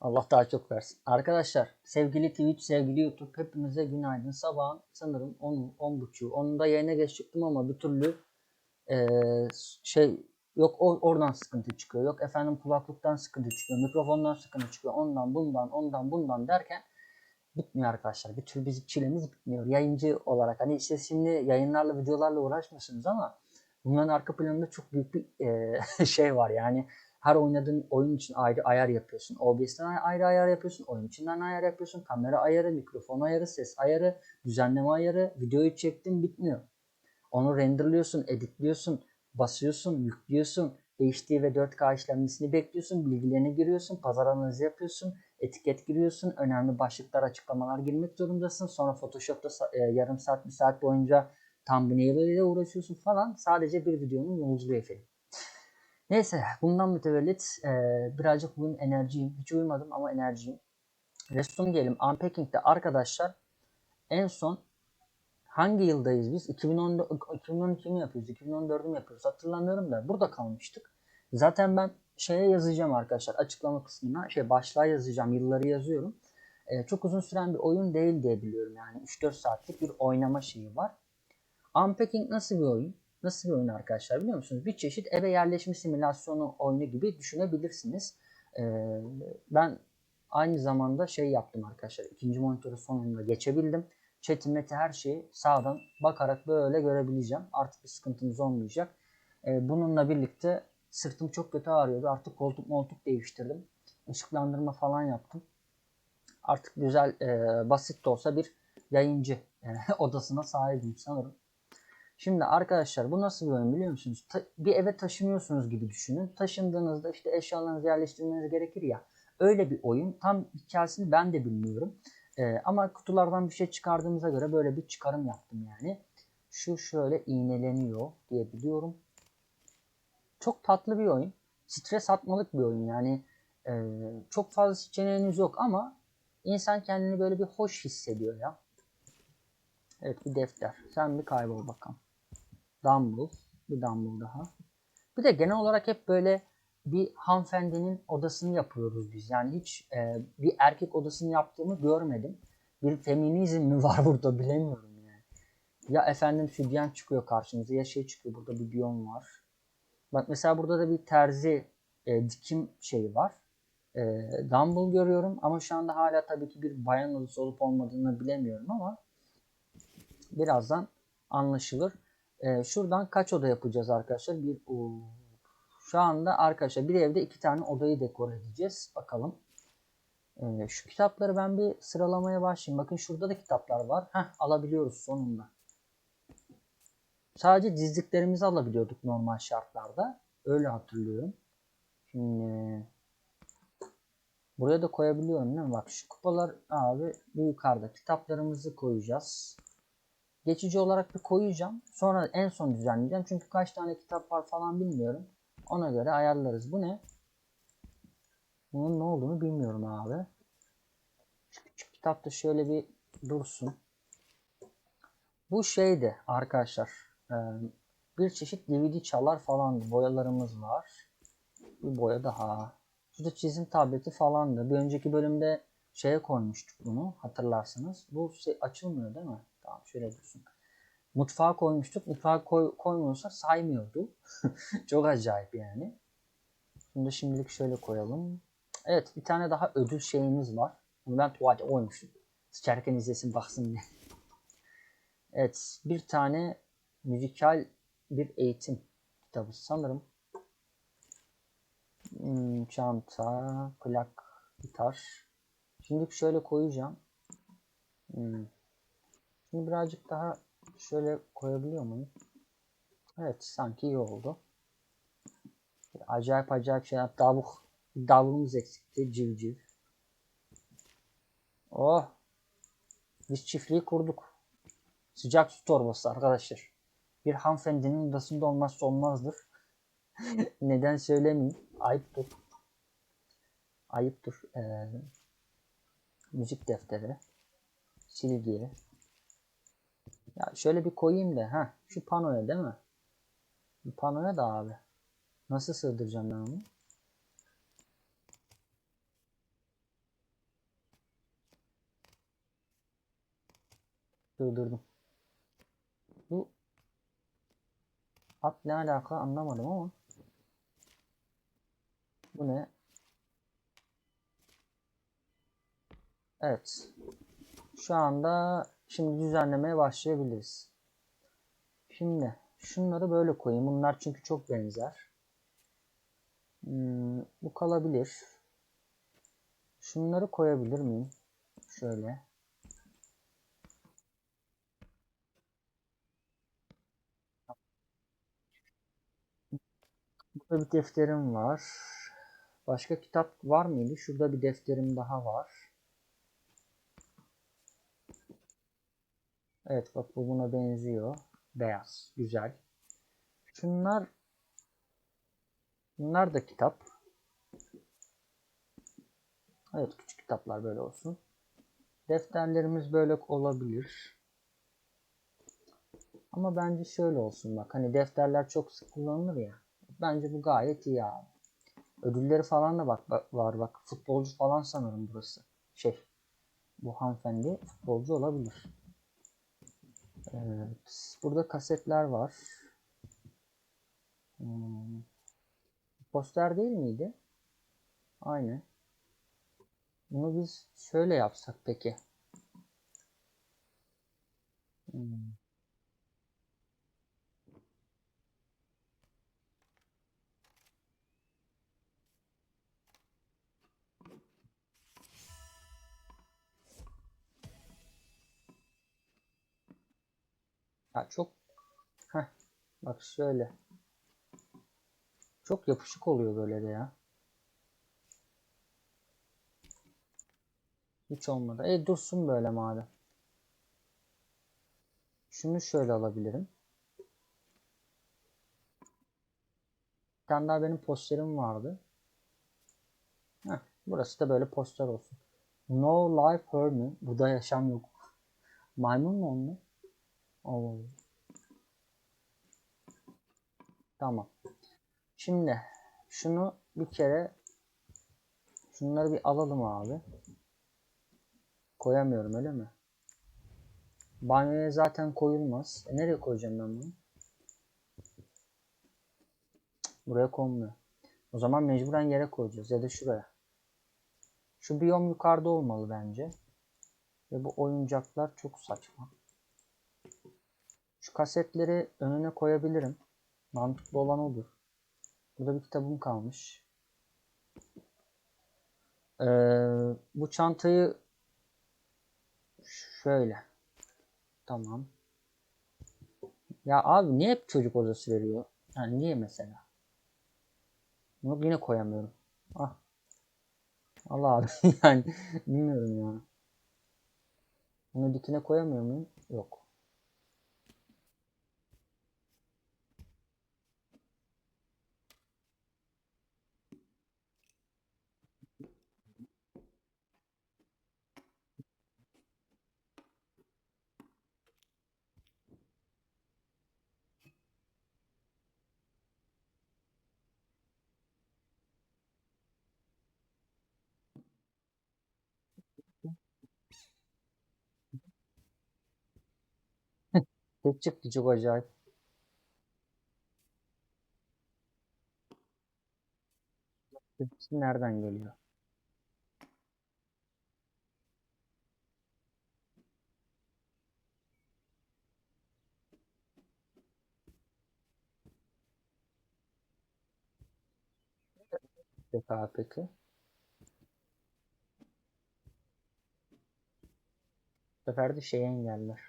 Allah daha çok versin. Arkadaşlar sevgili Twitch, sevgili YouTube hepinize günaydın. Sabahın sanırım 10, 10 buçuğu. Onun da yayına geç çıktım ama bir türlü eee, şey yok o, oradan sıkıntı çıkıyor. Yok efendim kulaklıktan sıkıntı çıkıyor. Mikrofondan sıkıntı çıkıyor. Ondan bundan ondan bundan derken bitmiyor arkadaşlar. Bir türlü bizim çilemiz bitmiyor. Yayıncı olarak hani işte şimdi yayınlarla videolarla uğraşmıyorsunuz ama bunların arka planında çok büyük bir eee, şey var yani her oynadığın oyun için ayrı ayar yapıyorsun. OBS'ten ayrı ayar yapıyorsun. Oyun içinden ayar yapıyorsun. Kamera ayarı, mikrofon ayarı, ses ayarı, düzenleme ayarı. Videoyu çektin bitmiyor. Onu renderliyorsun, editliyorsun, basıyorsun, yüklüyorsun. HD ve 4K işlemcisini bekliyorsun. Bilgilerini giriyorsun. Pazar analizi yapıyorsun. Etiket giriyorsun. Önemli başlıklar, açıklamalar girmek zorundasın. Sonra Photoshop'ta e, yarım saat, bir saat boyunca thumbnail ile uğraşıyorsun falan. Sadece bir videonun yolculuğu efendim. Neyse bundan mütevellit e, birazcık bugün enerjiyim. Hiç uyumadım ama enerjiyim. Restum diyelim Unpacking'de arkadaşlar en son hangi yıldayız biz? 2014, 2012 mi yapıyoruz? 2014'ü mü yapıyoruz? Hatırlamıyorum da burada kalmıştık. Zaten ben şeye yazacağım arkadaşlar açıklama kısmına şey başlığa yazacağım yılları yazıyorum. E, çok uzun süren bir oyun değil diye biliyorum yani 3-4 saatlik bir oynama şeyi var. Unpacking nasıl bir oyun? Nasıl bir oyun arkadaşlar biliyor musunuz? Bir çeşit eve yerleşme simülasyonu oyunu gibi düşünebilirsiniz. Ee, ben aynı zamanda şey yaptım arkadaşlar. İkinci monitörü sonunda geçebildim. Chat'i, meti her şeyi sağdan bakarak böyle görebileceğim. Artık bir sıkıntımız olmayacak. Ee, bununla birlikte sırtım çok kötü ağrıyordu. Artık koltuk moltuk değiştirdim. Işıklandırma falan yaptım. Artık güzel, e, basit de olsa bir yayıncı e, odasına sahibim sanırım. Şimdi arkadaşlar bu nasıl bir oyun biliyor musunuz? Ta- bir eve taşınıyorsunuz gibi düşünün. Taşındığınızda işte eşyalarınızı yerleştirmeniz gerekir ya. Öyle bir oyun. Tam hikayesini ben de bilmiyorum. Ee, ama kutulardan bir şey çıkardığımıza göre böyle bir çıkarım yaptım yani. Şu şöyle iğneleniyor diye biliyorum. Çok tatlı bir oyun. Stres atmalık bir oyun yani. e, çok fazla seçeneğiniz yok ama insan kendini böyle bir hoş hissediyor ya. Evet bir defter. Sen bir kaybol bakalım. Dumble. Bir dumble daha. Bir de genel olarak hep böyle bir hanımefendinin odasını yapıyoruz biz. Yani hiç e, bir erkek odasını yaptığımı görmedim. Bir feminizm mi var burada bilemiyorum yani. Ya efendim sübyen çıkıyor karşımıza ya şey çıkıyor burada bir biyom var. Bak mesela burada da bir terzi e, dikim şeyi var. E, dumble görüyorum ama şu anda hala tabii ki bir bayan odası olup olmadığını bilemiyorum ama birazdan anlaşılır. Ee, şuradan kaç oda yapacağız arkadaşlar? Bir o, şu anda arkadaşlar bir evde iki tane odayı dekor edeceğiz. Bakalım. Ee, şu kitapları ben bir sıralamaya başlayayım. Bakın şurada da kitaplar var. Heh, alabiliyoruz sonunda. Sadece dizdiklerimizi alabiliyorduk normal şartlarda. Öyle hatırlıyorum. Şimdi buraya da koyabiliyorum değil mi? Bak şu kupalar abi bu yukarıda. Kitaplarımızı koyacağız geçici olarak bir koyacağım. Sonra en son düzenleyeceğim. Çünkü kaç tane kitap var falan bilmiyorum. Ona göre ayarlarız. Bu ne? Bunun ne olduğunu bilmiyorum abi. Şu küçük kitapta şöyle bir dursun. Bu şeydi arkadaşlar. e, Bir çeşit DVD çalar falandı. Boyalarımız var. Bir boya daha. Şurada çizim tableti falandı. Bir önceki bölümde şeye koymuştuk bunu hatırlarsınız. Bu şey açılmıyor değil mi? Tamam şöyle dursun. Mutfağa koymuştuk. Mutfağa koy, koymuyorsa saymıyordu. Çok acayip yani. Şimdi şimdilik şöyle koyalım. Evet bir tane daha ödül şeyimiz var. Bunu ben tuvalete koymuştum. Sıçarken izlesin baksın diye. Evet bir tane müzikal bir eğitim kitabı sanırım. Hmm, çanta, plak, gitar. Şimdi şöyle koyacağım. Hmm. Şimdi birazcık daha şöyle koyabiliyor muyum? Evet sanki iyi oldu. Acayip acayip şeyler. Davuk. Davuğumuz eksikti. Civciv. Oh. Biz çiftliği kurduk. Sıcak su torbası arkadaşlar. Bir hanımefendinin odasında olmazsa olmazdır. Neden söylemeyeyim? Ayıptır. Ayıptır. Ee, müzik defteri. Silgi. Ya şöyle bir koyayım da. ha şu panoya değil mi? Panoya da abi. Nasıl sığdıracağım ben onu? Sığdırdım. Bu at ne alaka anlamadım ama. Bu ne? Evet. Şu anda şimdi düzenlemeye başlayabiliriz. Şimdi şunları böyle koyayım. Bunlar çünkü çok benzer. Hmm, bu kalabilir. Şunları koyabilir miyim? Şöyle. Burada bir defterim var. Başka kitap var mıydı? Şurada bir defterim daha var. Evet bak bu buna benziyor. Beyaz. Güzel. Şunlar Bunlar da kitap. Evet küçük kitaplar böyle olsun. Defterlerimiz böyle olabilir. Ama bence şöyle olsun bak. Hani defterler çok sık kullanılır ya. Bence bu gayet iyi abi. Ödülleri falan da bak, bak var bak. Futbolcu falan sanırım burası. Şey. Bu hanımefendi futbolcu olabilir. Evet. Burada kasetler var. Hmm. Poster değil miydi? Aynı. Bunu biz şöyle yapsak peki. Hmm. Ya çok Heh, bak şöyle. Çok yapışık oluyor böyle de ya. Hiç olmadı. E dursun böyle madem. Şunu şöyle alabilirim. Bir tane daha benim posterim vardı. Heh, burası da böyle poster olsun. No life her mi? Burada yaşam yok. Maymun mu onu? Allah Tamam. Şimdi şunu bir kere şunları bir alalım abi. Koyamıyorum öyle mi? Banyoya zaten koyulmaz. E nereye koyacağım ben bunu? Buraya konmuyor. O zaman mecburen yere koyacağız ya da şuraya. Şu biyom yukarıda olmalı bence. Ve bu oyuncaklar çok saçma. Kasetleri önüne koyabilirim. Mantıklı olan odur. Burada bir kitabım kalmış. Ee, bu çantayı şöyle. Tamam. Ya abi niye hep çocuk odası veriyor? Yani niye mesela? Bunu yine koyamıyorum. Ah. Allah abi yani bilmiyorum ya. Bunu dikine koyamıyor muyum? Yok. Tek çıktı çok acayip. Sesi nereden geliyor? Peki peki. Bu sefer de şeyi engeller.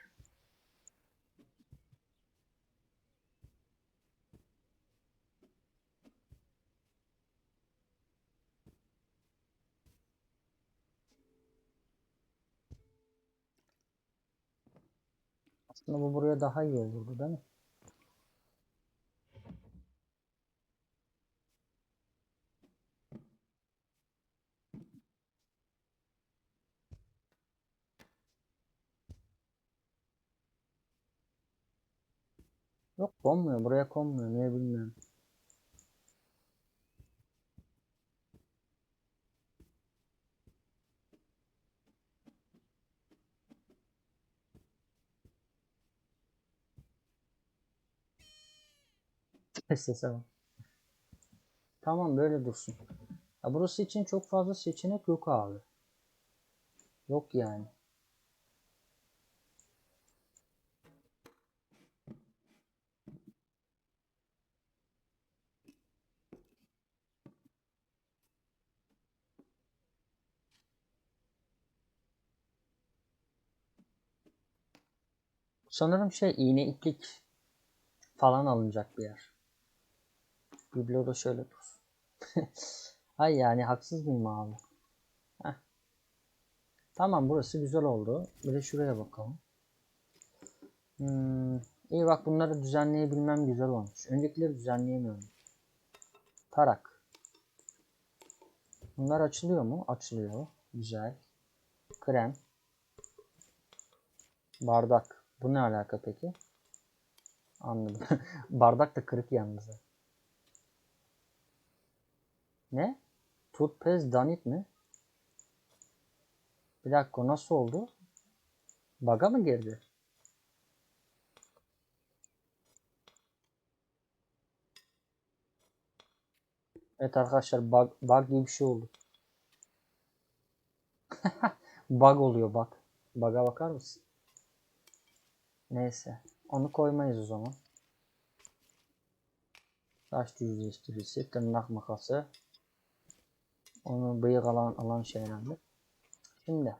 Aslında bu buraya daha iyi olurdu değil mi? Yok konmuyor. Buraya konmuyor. Niye bilmiyorum. Sese bak. Tamam böyle dursun. Ya burası için çok fazla seçenek yok abi. Yok yani. Sanırım şey iğne iplik falan alınacak bir yer. Biblo da şöyle dursun. Ay yani haksız mıyım abi? Heh. Tamam burası güzel oldu. Bir de şuraya bakalım. Hmm, iyi bak bunları düzenleyebilmem güzel olmuş. Öncekileri düzenleyemiyorum. Tarak. Bunlar açılıyor mu? Açılıyor. Güzel. Krem. Bardak. Bu ne alaka peki? Anladım. Bardak da kırık yalnız. Ne? Toothpaste Danit mi? Bir dakika nasıl oldu? Baga mı girdi? Evet arkadaşlar bug, bug gibi bir şey oldu. bug oluyor bug. Bug'a bakar mısın? Neyse. Onu koymayız o zaman. Saç düzleştiricisi, tırnak makası. Onu bıyık alan, alan şey önemli. Şimdi.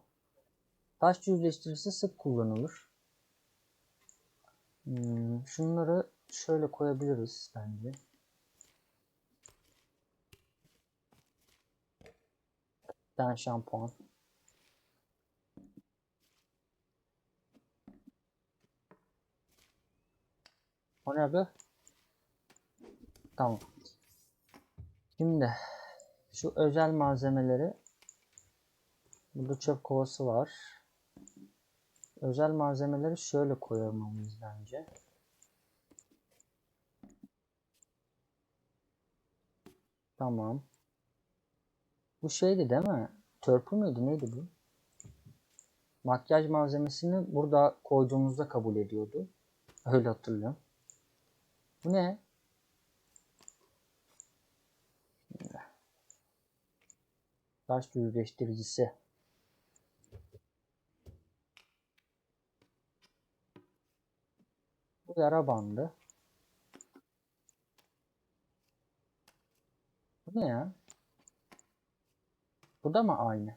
Taş düzleştiricisi sık kullanılır. Hmm, şunları şöyle koyabiliriz bence. Tane şampuan. O ne abi? Tamam. Şimdi şu özel malzemeleri burada çöp kovası var. Özel malzemeleri şöyle koymalıyız bence. Tamam. Bu şeydi değil mi? Törpü müydü? Neydi bu? Makyaj malzemesini burada koyduğumuzda kabul ediyordu. Öyle hatırlıyorum. Bu ne? Taş düzleştiricisi. Bu yara bandı. Bu ne ya? Bu da mı aynı?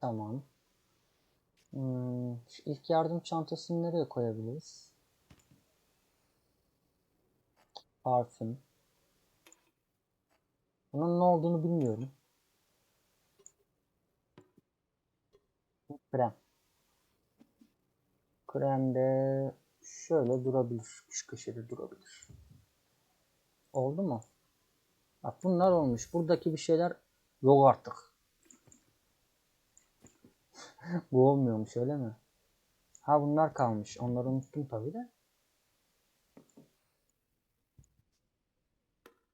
Tamam. Hmm, ilk yardım çantasını nereye koyabiliriz? Parfüm. Bunun ne olduğunu bilmiyorum. Krem. Kremde şöyle durabilir. Şu köşede durabilir. Oldu mu? Bak bunlar olmuş. Buradaki bir şeyler yok artık. Bu olmuyormuş öyle mi? Ha bunlar kalmış. Onları unuttum tabi de.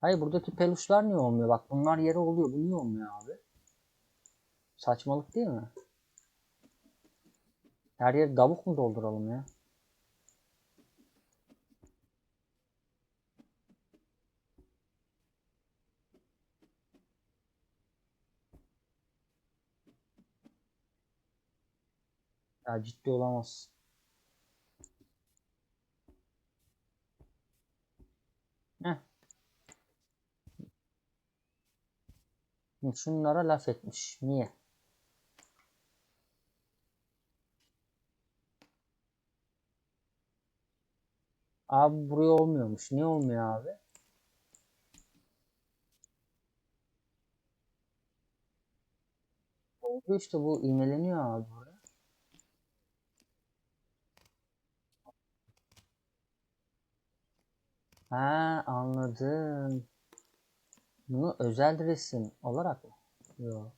Hayır buradaki peluşlar niye olmuyor? Bak bunlar yere oluyor. Bu niye olmuyor abi? Saçmalık değil mi? Her yeri davuk mu dolduralım ya? Ya ciddi olamaz. Heh. Şunlara laf etmiş. Niye? Abi buraya olmuyormuş. Niye olmuyor abi? Oldu işte bu iğneleniyor abi buraya. Ha anladım. Bunu özel resim olarak mı? Yok.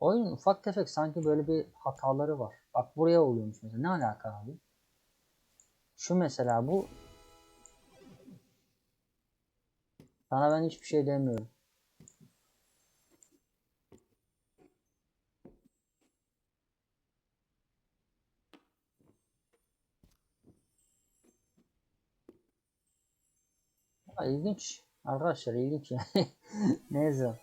Oyun ufak tefek sanki böyle bir hataları var. Bak buraya oluyormuş mesela. Ne alaka abi? Şu mesela bu. Sana ben hiçbir şey demiyorum. Ha, ilginç. Arkadaşlar ilginç yani. Neyse.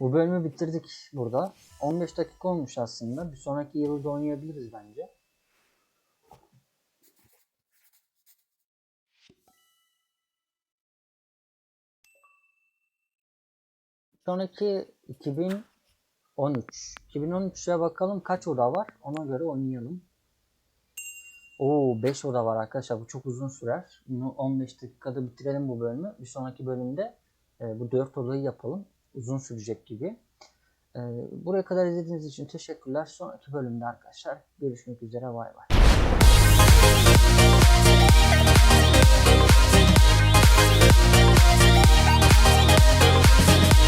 Bu bölümü bitirdik burada. 15 dakika olmuş aslında. Bir sonraki yılda oynayabiliriz bence. Sonraki 2013. 2013'e bakalım kaç oda var. Ona göre oynayalım. Oo 5 oda var arkadaşlar. Bu çok uzun sürer. Bunu 15 dakikada bitirelim bu bölümü. Bir sonraki bölümde e, bu 4 odayı yapalım. Uzun sürecek gibi. E, buraya kadar izlediğiniz için teşekkürler. Sonraki bölümde arkadaşlar görüşmek üzere. Bay bay. We'll be.